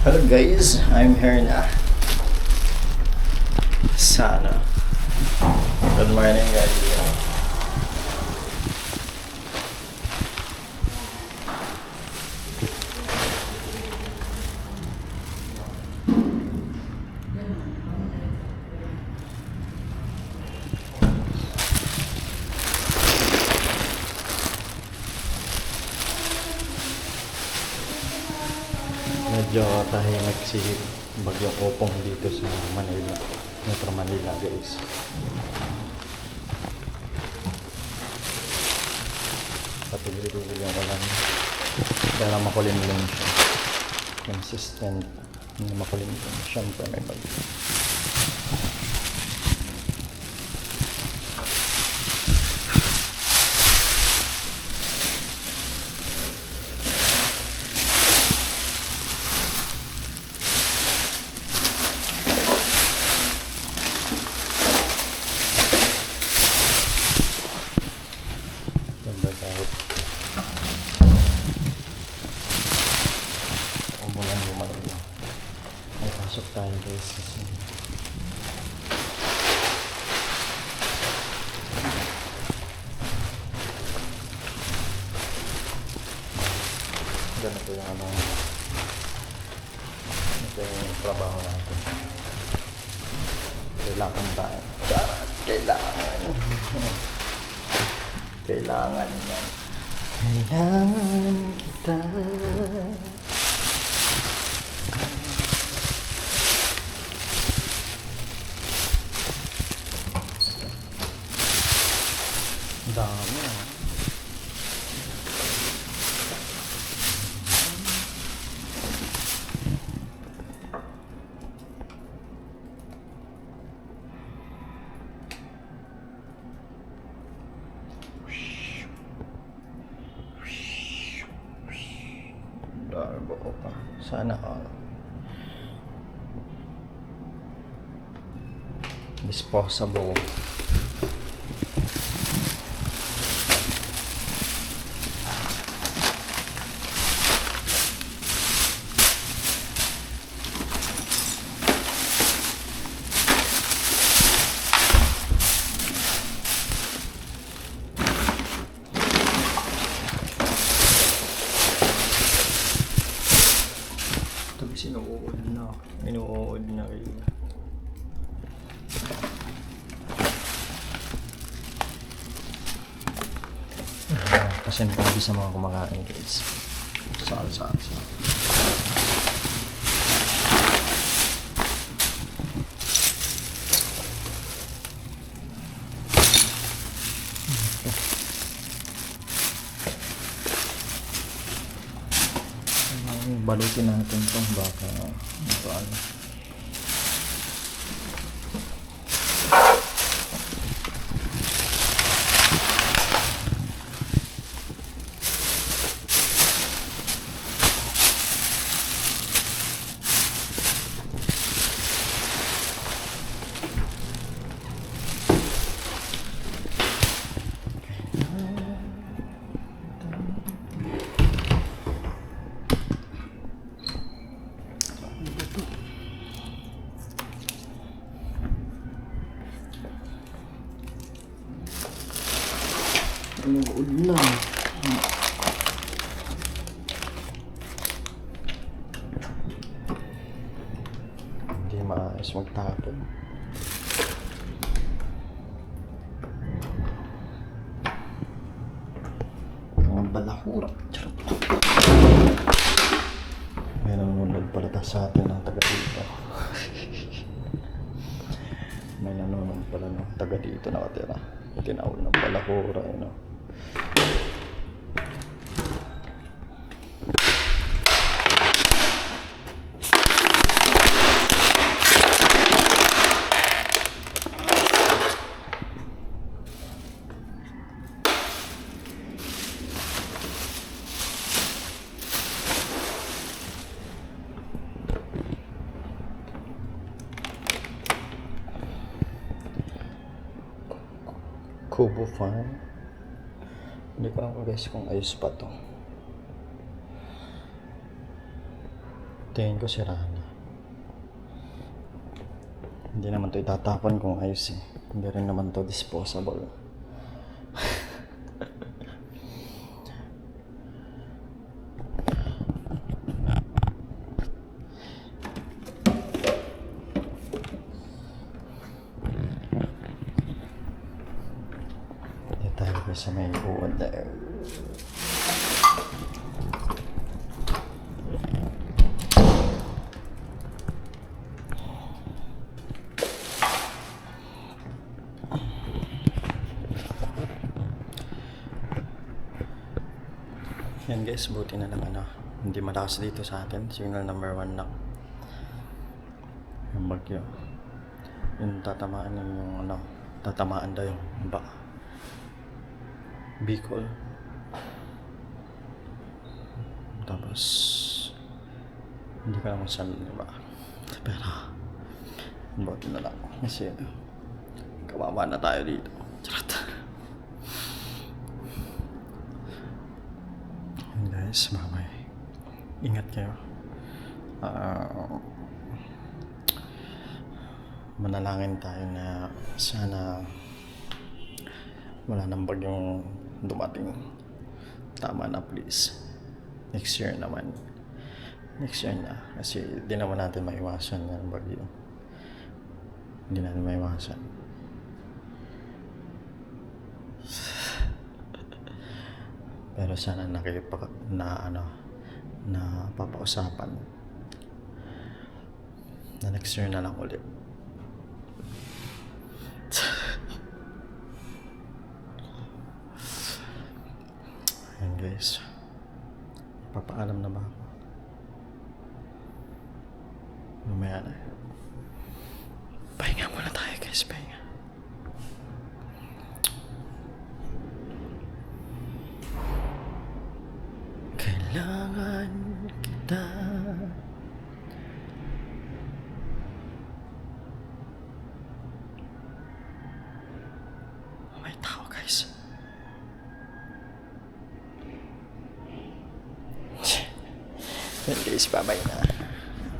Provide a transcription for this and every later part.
Hello guys, I'm here na. Sana. Good morning guys. Medyo tahimik si Bagyong Opong dito sa Manila. Metro Manila guys. Patuloy-tuloy ko lang. Kaya makulimlim siya. Consistent. Hindi makulimlim. Siyempre may bagyo. Ganda tayo. Umulan lumayo. May pasok tayo guys. Kasi ganito yung ano. Ito yung trabaho natin. Kailangan tayo kailangan. Kailangan. Yan. Kailangan kita. Ang Dami ah. Darbo ko pa. Sana all. Disposable. Ito sinuod na. Inuod na rin. Hindi sa mga kumakain guys. Saan, saan. Balutin natin itong baka ito ano. Inuod na. Hindi maayos magtapon. Mga balahura. Charot. May nanonood pala ta sa atin ng taga dito. May nanonood pala ng taga dito nakatira. Tinawag ng balahura. You know. 扣不翻。Hindi ko alam guys kung ayos pa to. Tingin ko sira na. Hindi naman to itatapon kung ayos eh. Hindi rin naman to disposable. tayo sa may na Yan guys, buti na lang ano. Hindi malakas dito sa atin. Signal number one lang. Yung bagyo. Yung tatamaan yun yung ano. Tatamaan daw yung ba. Bicol. Tapos hindi ko alam kung saan ba. Pero buti na lang. Kasi kawawa na tayo dito. Charot. Guys, mamay. Ingat kayo. Ah, manalangin tayo na sana wala nang bagyong dumating. Tama na please. Next year naman. Next year na. Kasi di naman natin maiwasan yung bagyo. Hindi natin maiwasan. Pero sana nakipa na ano na papausapan na next year na lang ulit. Ayan guys. Papaalam na ba ako? Mamaya na. Pahinga muna tayo guys, pahinga. Kailangan kita May tao guys. Yan guys, bye-bye na.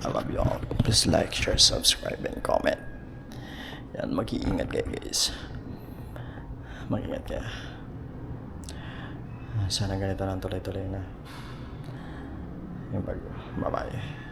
I love you all. Please like, share, subscribe, and comment. Yan, mag-iingat kayo guys. Mag-iingat kayo. Sana ganito lang tuloy-tuloy na. Yung bago. Bye-bye.